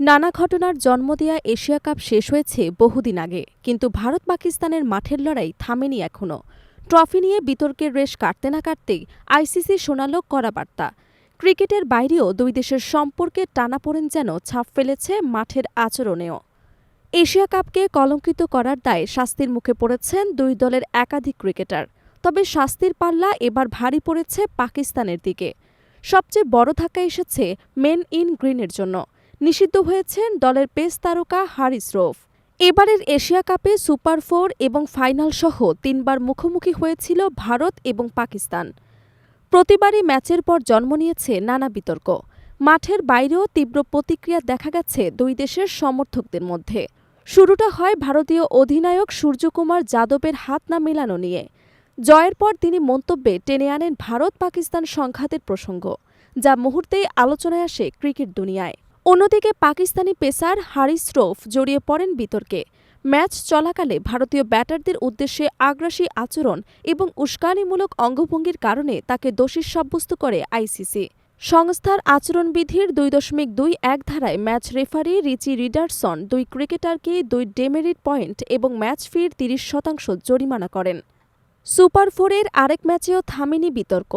নানা ঘটনার জন্ম দেয়া এশিয়া কাপ শেষ হয়েছে বহুদিন আগে, কিন্তু ভারত পাকিস্তানের মাঠের লড়াই থামেনি এখনও ট্রফি নিয়ে বিতর্কের রেশ কাটতে না কাটতেই আইসিসি শোনাল কড়া বার্তা। ক্রিকেটের বাইরেও দুই দেশের সম্পর্কে টানাপোড়েন যেন ছাপ ফেলেছে মাঠের আচরণেও। এশিয়া কাপকে কলঙ্কিত করার দায়ে শাস্তির মুখে পড়েছেন দুই দলের একাধিক ক্রিকেটার। তবে শাস্তির পাল্লা এবার ভারী পড়েছে পাকিস্তানের দিকে। সবচেয়ে বড় ধাক্কা এসেছে মেন ইন গ্রিনের জন্য। নিষিদ্ধ হয়েছেন দলের পেস তারকা হারিস রোফ। এবারের এশিয়া কাপে সুপার ফোর এবং ফাইনাল সহ তিনবার মুখোমুখি হয়েছিল ভারত এবং পাকিস্তান। প্রতিবারই ম্যাচের পর জন্ম নিয়েছে নানা বিতর্ক। মাঠের বাইরেও তীব্র প্রতিক্রিয়া দেখা গেছে দুই দেশের সমর্থকদের মধ্যে। শুরুটা হয় ভারতীয় অধিনায়ক সূর্যকুমার যাদবের হাত না মেলানো নিয়ে। জয়ের পর তিনি মন্তব্যে টেনে আনেন ভারত পাকিস্তান সংঘাতের প্রসঙ্গ, যা মুহূর্তেই আলোচনায় আসে ক্রিকেট দুনিয়ায়। অন্যদিকে পাকিস্তানি পেসার হারিস রোফ জড়িয়ে পড়েন বিতর্কে। ম্যাচ চলাকালে ভারতীয় ব্যাটারদের উদ্দেশ্যে আগ্রাসী আচরণ এবং উস্কানিমূলক অঙ্গভঙ্গির কারণে তাকে দোষী সাব্যস্ত করে আইসিসি। সংস্থার আচরণবিধির দুই দশমিক দুই এক ধারায় ম্যাচ রেফারি রিচি রিডারসন দুই ক্রিকেটারকে দুই ডেমেরিট পয়েন্ট এবং ম্যাচ ফির তিরিশ শতাংশ জরিমানা করেন। সুপার ফোরের আরেক ম্যাচেও থামেনি বিতর্ক।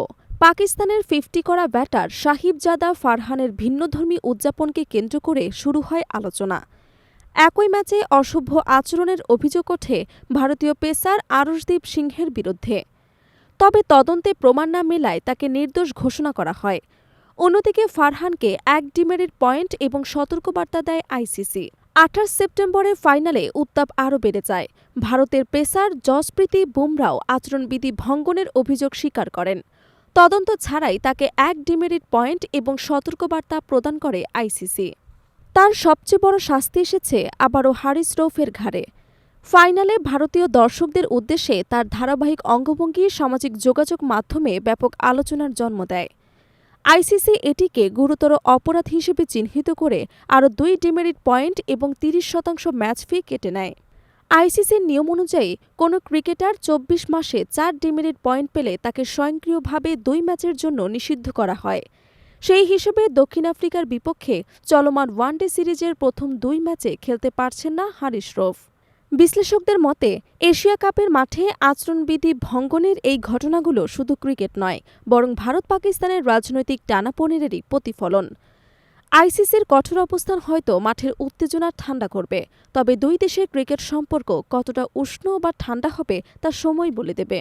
পাকিস্তানের ফিফটি করা ব্যাটার সাহিবজাদা ফারহানের ভিন্নধর্মী উদযাপনকে কেন্দ্র করে শুরু হয় আলোচনা। একই ম্যাচে অসভ্য আচরণের অভিযোগ ওঠে ভারতীয় পেসার আরশদীপ সিংহের বিরুদ্ধে। তবে তদন্তে প্রমাণ না মেলায় তাকে নির্দোষ ঘোষণা করা হয়। অন্যদিকে ফারহানকে এক ডিমেরিট পয়েন্ট এবং সতর্কবার্তা দেয় আইসিসি। আঠাশ সেপ্টেম্বরের ফাইনালে উত্তাপ আরও বেড়ে যায়। ভারতের পেসার জসপ্রীতি বুমরাও আচরণবিধি ভঙ্গনের অভিযোগ স্বীকার করেন। তদন্ত ছাড়াই তাকে এক ডিমেরিট পয়েন্ট এবং সতর্কবার্তা প্রদান করে আইসিসি। তার সবচেয়ে বড় শাস্তি এসেছে আবারও হারিস রৌফের ঘাড়ে। ফাইনালে ভারতীয় দর্শকদের উদ্দেশ্যে তার ধারাবাহিক অঙ্গভঙ্গি, সামাজিক যোগাযোগ মাধ্যমে ব্যাপক আলোচনার জন্ম দেয়। আইসিসি এটিকে গুরুতর অপরাধ হিসেবে চিহ্নিত করে আরও দুই ডিমেরিট পয়েন্ট এবং তিরিশ শতাংশ ম্যাচ ফি কেটে নেয়। আইসিসির নিয়ম অনুযায়ী কোনো ক্রিকেটার চব্বিশ মাসে চার ডিমেরিট পয়েন্ট পেলে তাকে স্বয়ংক্রিয়ভাবে দুই ম্যাচের জন্য নিষিদ্ধ করা হয়। সেই হিসেবে দক্ষিণ আফ্রিকার বিপক্ষে চলমান ওয়ানডে সিরিজের প্রথম দুই ম্যাচে খেলতে পারছেন না হারিস রফ। বিশ্লেষকদের মতে, এশিয়া কাপের মাঠে আচরণবিধি ভঙ্গনের এই ঘটনাগুলো শুধু ক্রিকেট নয়, বরং ভারত পাকিস্তানের রাজনৈতিক টানাপোনেরেরই প্রতিফলন। আইসিসির কঠোর অবস্থান হয়তো মাঠের উত্তেজনা ঠান্ডা করবে, তবে দুই দেশের ক্রিকেট সম্পর্ক কতটা উষ্ণ বা ঠান্ডা হবে তা সময় বলে দেবে।